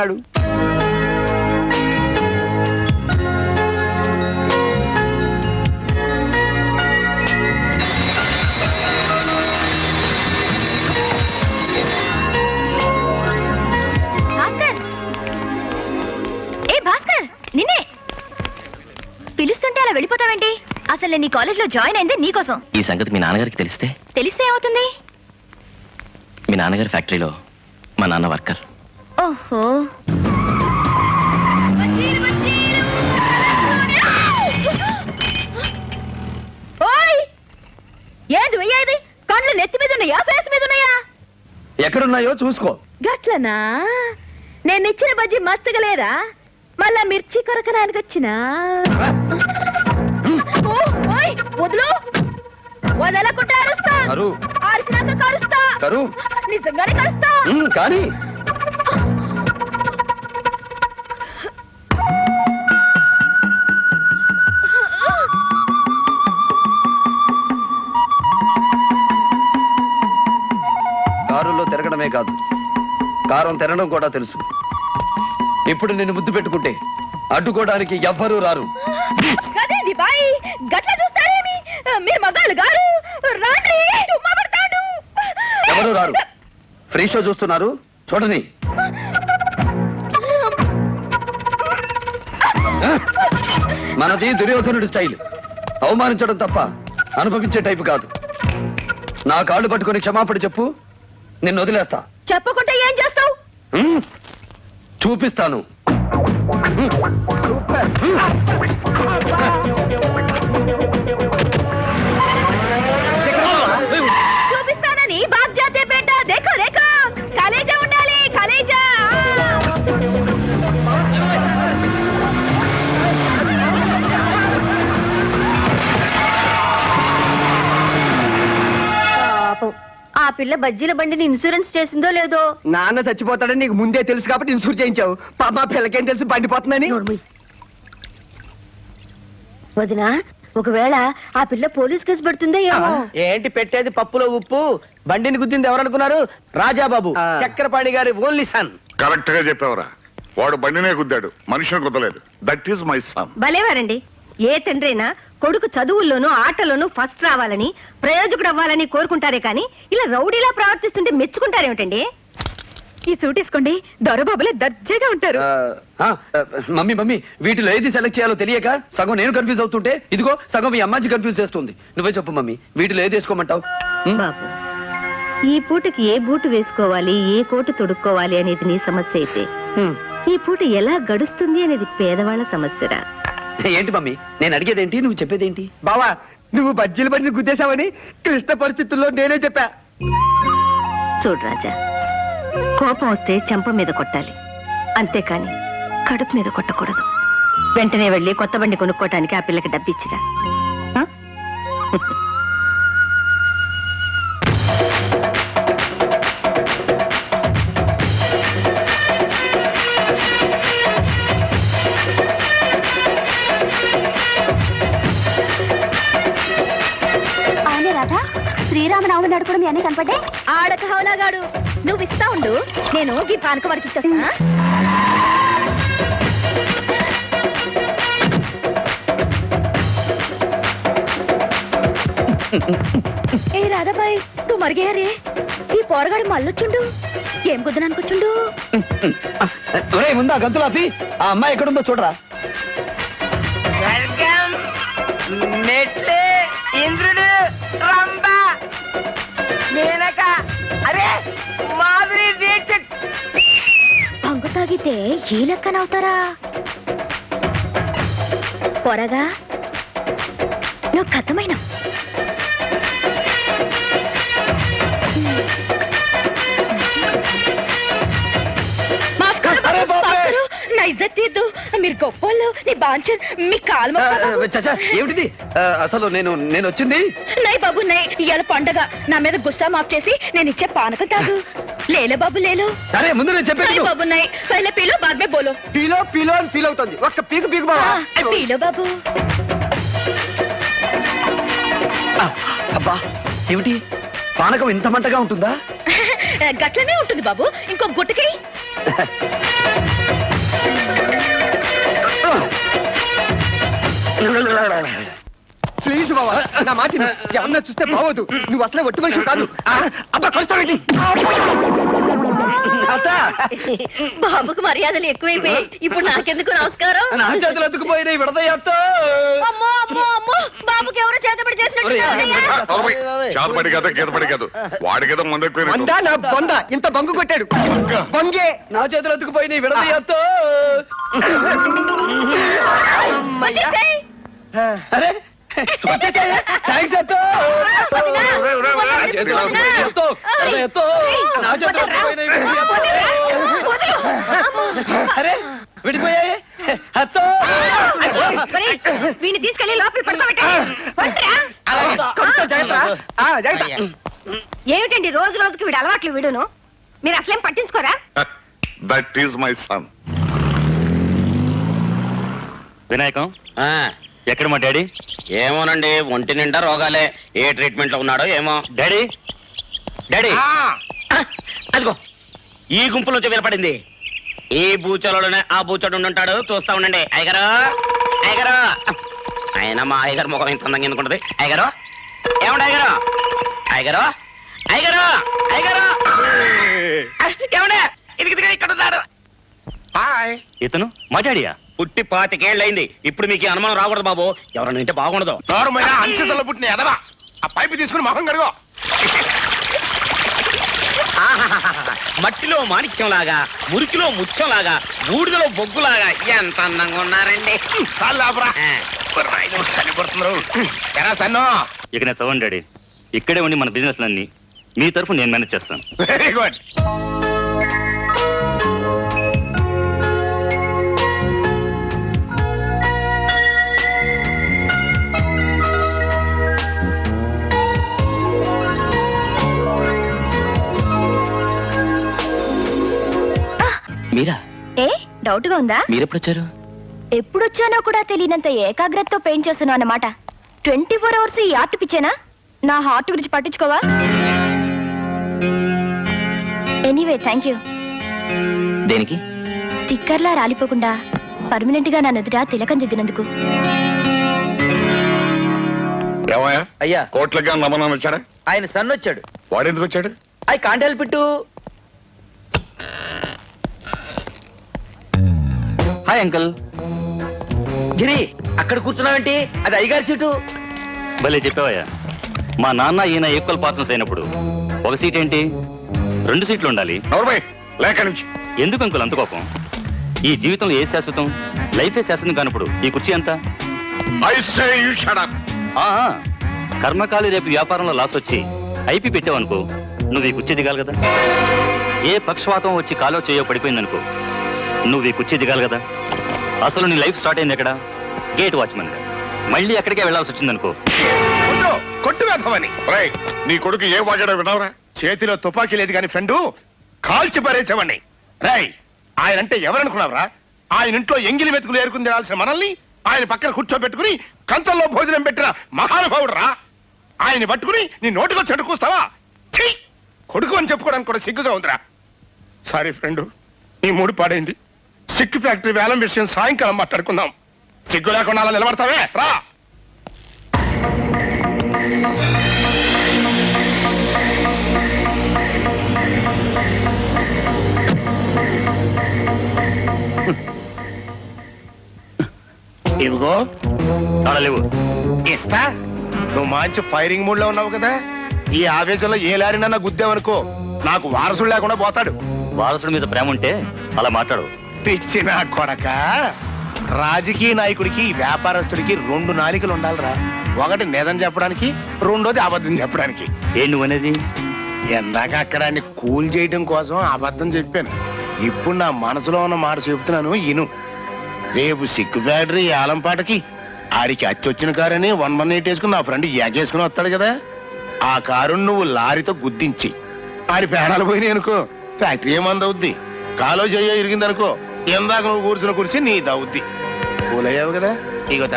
అన్నాడు భాస్కర్. ఏ భాస్కర్ నిన్నే. పిలుస్తుంటే అలా వెళ్ళిపోతావేంటి? అసలు నేను నీ కాలేజ్లో జాయిన్ అయింది నీకోసం. ఈ సంగతి మీ నాన్నగారికి తెలిస్తే? తెలిస్తే ఏమవుతుంది? మీ నాన్నగారి ఫ్యాక్టరీలో మా నాన్న వర్కర్. ఓహో. ఓయ్! ఏది వెయ్యేది కళ్ళు నెత్తి మీద ఉన్నాయా? ఫేస్ మీద ఉన్నాయా? ఎక్కడున్నాయో చూసుకో. గట్లనా? నేను ఇచ్చిన బజ్జి మస్తుగా లేదా? మళ్ళా మిర్చి కొరకడానికి వచ్చినా వదులు. వదలకుంటే అరుస్తా. కరు ఆరిసినాక కరుస్తా. కరు. నిజంగానే కరుస్తా. కానీ కారం తినడం కూడా తెలుసు. ఇప్పుడు నిన్ను ముద్దు పెట్టుకుంటే అడ్డుకోవడానికి ఎవ్వరూ రారు. కదేంది బాయ్? గట్ల చూస్తారేమి? మీరు మగాళ్ళు గారు రాండి తుమ్మ పడతాడు. ఎవరు రారు. ఫ్రీ షో చూస్తున్నారు. చూడని? మనది దుర్యోధనుడి స్టైల్. అవమానించడం తప్ప అనుభవించే టైపు కాదు. నా కాళ్ళు పట్టుకొని క్షమాపణ చెప్పు నిన్ను వదిలేస్తా. ఉమ్, చూపిస్తాను. సూపర్. పిల్ల బజ్జీల బండిని ఇన్సూరెన్స్ చేసిందో లేదో? నాన్న చచ్చిపోతాడని నీకు ముందే తెలుసు కాబట్టి ఇన్సూర్ చేయించావు. పాప మా పిల్లకేం తెలుసు? బండిపోతుందని. వదినా ఒకవేళ ఆ పిల్ల పోలీస్ కేసు పెడుతుందో ఏమో? ఏంటి పెట్టేది పప్పులో ఉప్పు? బండిని గుద్దింది ఎవరనుకున్నారు? రాజాబాబు. చక్రపాణి గారి ఓన్లీ సన్. కరెక్ట్గా చెప్పావురా. వాడు బండినే గుద్దాడు. మనిషిని గుద్దలేదు. దట్ ఈస్ మై సన్ భలేవారండి. ఏ తండ్రైనా కొడుకు చదువుల్లోనూ ఆటలోనూ ఫస్ట్ రావాలని ప్రయోజకుడు అవ్వాలని కోరుకుంటారే కానీ ఇలా రౌడీలా ప్రవర్తిస్తుంటే మెచ్చుకుంటారేమిటండి? ఈ సూట్ వేసుకోండి. దొరబాబులే దర్జాగా ఉంటారు. ఆ, ఆ, మమ్మీ మమ్మీ వీటిలో ఏది సెలెక్ట్ చేయాలో తెలియక సగం నేను కన్ఫ్యూజ్ అవుతుంటే ఇదిగో సగం మీ అమ్మాజీ కన్ఫ్యూజ్ చేస్తుంది. నువ్వే చెప్పు మమ్మీ వీటిలో ఏది వేసుకోమంటావు? బాబు ఈ పూటకి ఏ బూటు వేసుకోవాలి ఏ కోటు తొడుక్కోవాలి అనేది నీ సమస్య అయితే. ఈ పూట ఎలా గడుస్తుంది అనేది పేదవాళ్ళ సమస్యరా? ఏంటి మమ్మీ? నేను అడిగేదేంటి? నువ్వు చెప్పేదేంటి? బావా నువ్వు బజ్జీల బండిని గుద్దేశావని క్లిష్ట పరిస్థితుల్లో నేనే చెప్పా. చూడు రాజా కోపం వస్తే చెంప మీద కొట్టాలి. అంతేకాని కడుపు మీద కొట్టకూడదు. వెంటనే వెళ్ళి కొత్త బండి కొనుక్కోటానికి ఆ పిల్లకి డబ్బిచ్చిరా. అన్నీ కనపడ్డే ఆడక హౌలాగాడు నువ్వు ఇస్తా ఉండు. నేను ఈ పానక వరకు ఇచ్చొస్తా. ఏ రాధాబాయ్ నువ్వు మరిగేరే ఈ పోరగాడు మళ్ళొచ్చుండు. ఏం కుదరనుకొచ్చుండు ఒరేయ్ ముందా గంతులు ఆపి ఆ అమ్మాయి ఎక్కడుందో చూడరా. తాగితే ఈ లెక్కనవుతారా పొరగా నువ్వు కథమైన? తీద్దు మీరు గొప్పోళ్ళు నీ బాంచన్ మీ కాలు చచ్చా ఏమిటిది? అసలు నేను నేను వచ్చింది? నై బాబు నై ఇవాళ పండగ. నా మీద గుస్సా మాఫ్ చేసి నేను ఇచ్చే పానకం తాగు. లేలే బాబు లేలు. సరే ముందు నేను చెప్పేది బాబు ఉన్నాయి పైలే పీలో బాద్మే బోలో. పీలో పీలో అని ఫీల్ అవుతుంది. ఒక్క పీకు పీకు బాబా పీలో బాబు. అబ్బా ఏమిటి? పానకం ఇంత మంటగా ఉంటుందా? గట్లనే ఉంటుంది బాబు. ఇంకో గుట్టకి. ప్లీజ్ బాబా నా మాట ఎవరన్నా చూస్తే బావద్దు నువ్వు అసలే ఒట్టి మనిషి కాదు. అబ్బా కలుస్తావేంటి బాబుకు మర్యాదలు ఎక్కువైపోయాయి. ఇప్పుడు నాకెందుకు నమస్కారం? నా చేతులు అమ్మో అమ్మో అమ్మో బాబుకి ఎవరో చేతబడి చేసినట్టు చేతపడి కదా గీతపడి కాదు. వాడికేదో మందు వందా ఎక్కువ నా బొంద ఇంత బంగు కొట్టాడు. బంగే. నా చేతులు ఎత్తుకుపోయినాయి విడదయ్యతో వచ్చేసేయ్. అరే అరే విడిపోయాయి. అత్తో. వీడిని తీసుకెళ్ళి లోపల ఏమిటండి రోజు రోజుకి వీడు అలవాట్లు వీడును? మీరు అసలేం పట్టించుకోరా? That is my son Vinayakam? ఎక్కడ మా డాడీ? ఏమోనండి ఒంటి నిండా రోగాలే. ఏ ట్రీట్మెంట్లో ఉన్నాడో ఏమో. డాడీ? డాడీ? అదిగో ఈ గుంపు నుంచి వినపడింది. ఈ బూచలోనే ఆ బూచోడు ఉంటాడు చూస్తా ఉండండి. అయ్యగారు అయ్యగారు. ఆయన మా అయ్యగారు ముఖం ఇంత అందంగా ఎందుకుంటది అయ్యగారు ఏమండి అయ్యగారు? అయ్యగారు అయ్యగారు అయ్యగారు. ఏమండి? ఇది ఇక్కడ ఉన్నాడు. హాయ్ ఇతను మా డాడీయా? పుట్టి పాతికేళ్ళయింది ఇప్పుడు మీకు ఈ అనుమానం రాకూడదు బాబు. ఎవరైనా వింటే బాగుండదు. దారుమైన అంచెతల పుట్టిన ఎదవా ఆ పైపు తీసుకుని మొహం కడుగో. మట్టిలో మాణిక్యంలాగా మురికిలో ముత్యంలాగా బూడిదలో బొగ్గులాగా ఎంత అందంగా ఉన్నారండి. ఎరా సన్నో. ఇక నేను చదవండి ఇక్కడే ఉండి మన బిజినెస్ అన్ని మీ తరఫు నేను మేనేజ్ చేస్తాను. వెరీ గుడ్ డౌట్గా ఉందా? మీరెప్పుడు వచ్చారు ఎప్పుడొచ్చానో కూడా తెలియనంత ఏకాగ్రతతో పెయింట్ చేస్తున్నావు అన్నమాట. ట్వంటీ ఫోర్ అవర్స్ ఈ ఆర్ట్ పిచ్చేనా? నా హార్ట్ గురించి పట్టించుకోవా? Anyway thank you. దేనికి? స్టిక్కర్లా రాలిపోకుండా పర్మనెంట్గా నా నుదుట తిలకం దిద్దినందుకు. ఏమయ్యా? అయ్యా. కోట్లకి నమ్మనం వచ్చాడా ఆయన సన్ వచ్చాడు వాడు ఎందుకు వచ్చాడు? I can't help it hi uncle Giri అక్కడ కూర్చున్నావేంటి? అది అయ్యగారి సీటు. భలే చెప్పావయ్యా. మా నాన్న ఈయన ఈక్వల్ పార్ట్నర్స్ అయినప్పుడు. ఒక సీట్ ఏంటి? రెండు సీట్లు ఉండాలి. నవరమై లేక నుంచి. ఎందుకు అంకుల్ అంత కోపం? ఈ జీవితంలో ఏ శాశ్వతం? లైఫే శాశ్వతం కానప్పుడు ఈ కుర్చీ ఎంత? కర్మకాలి రేపు వ్యాపారంలో లాస్ వచ్చి ఐపీ పెట్టావనుకో నువ్వు ఈ కుర్చీ దిగాలి కదా? ఏ పక్షవాతం వచ్చి కాలో చేయో పడిపోయిందనుకో నువ్వు ఈ కుర్చీ దిగాలి కదా? అసలు నీ లైఫ్ స్టార్ట్ అయింది ఎక్కడ? గేట్ వాచ్మెన్ మళ్ళీ అక్కడికే వెళ్ళాల్సి వచ్చిందనుకో. కొట్టు వేద్దామని రేయ్ నీ కొడుకు ఏ వాడాడో వినవరా? చేతిలో తుపాకీ లేదు కానీ ఫ్రెండు కాల్చి పారేసేవాడిని రేయ్ ఆయన అంటే ఎవరనుకున్నావురా? ఆయన ఇంట్లో ఎంగిలి మెతుకులు ఏరుకుని తినాల్సిన మనల్ని ఆయన పక్కన కూర్చోబెట్టుకుని కంచంలో భోజనం పెట్టిన మహానుభావుడు రా ఆయన పట్టుకుని నీ నోటికో చెడుకూస్తావా! కొడుకు అని చెప్పుకోవడానికి కూడా సిగ్గుగా ఉందిరా. సారీ ఫ్రెండ్ నీ మూడు పాడైంది. సిక్కు ఫ్యాక్టరీ వేలం విషయం సాయంకాలం మాట్లాడుకుందాం. సిగ్గు లేకుండా అలా నిలబడతావే? రా! ఇదిగో లేవు. ఇస్తా. నువ్వు మంచి ఫైరింగ్ మూడ్లో ఉన్నావు కదా. ఈ ఆవేశంలో ఏ లారినన్నా గుద్దావనుకో నాకు వారసుడు లేకుండా పోతాడు. వారసుడి మీద ప్రేమ ఉంటే అలా మాట్లాడు. పిచ్చి నా కొడక. రాజకీయ నాయకుడికి వ్యాపారస్తుడికి రెండు నాలికలు ఉండాలిరా. ఒకటి నిజం చెప్పడానికి రెండోది అబద్ధం చెప్పడానికి. ఏంటి అనేది? ఎందాక అక్కడ ఆయన్ని కూల్ చేయడం కోసం అబద్ధం చెప్పాను. ఇప్పుడు నా మనసులో ఉన్న మాట చెప్తున్నాను ఇను. రేపు సిక్కు ఫ్యాక్టరీ ఏలంపాటకి ఆడికి అచ్చొచ్చిన కారని వన్ వన్ ఎయిట్ వేసుకుని నా ఫ్రెండ్ ఎగేసుకుని వస్తాడు కదా. ఆ కారుని నువ్వు లారీతో గుద్దించి ఆడి పేడాలు పోయినాయి అనుకో. ఫ్యాక్టరీ ఏమందవుద్ది? కాలో చెయ్యో ఇరిగిందనుకో. ఎందాక నువ్వు కూర్చున్న కుర్చీ నీ దవుద్ది. కూలయ్యావు కదా? ఇగో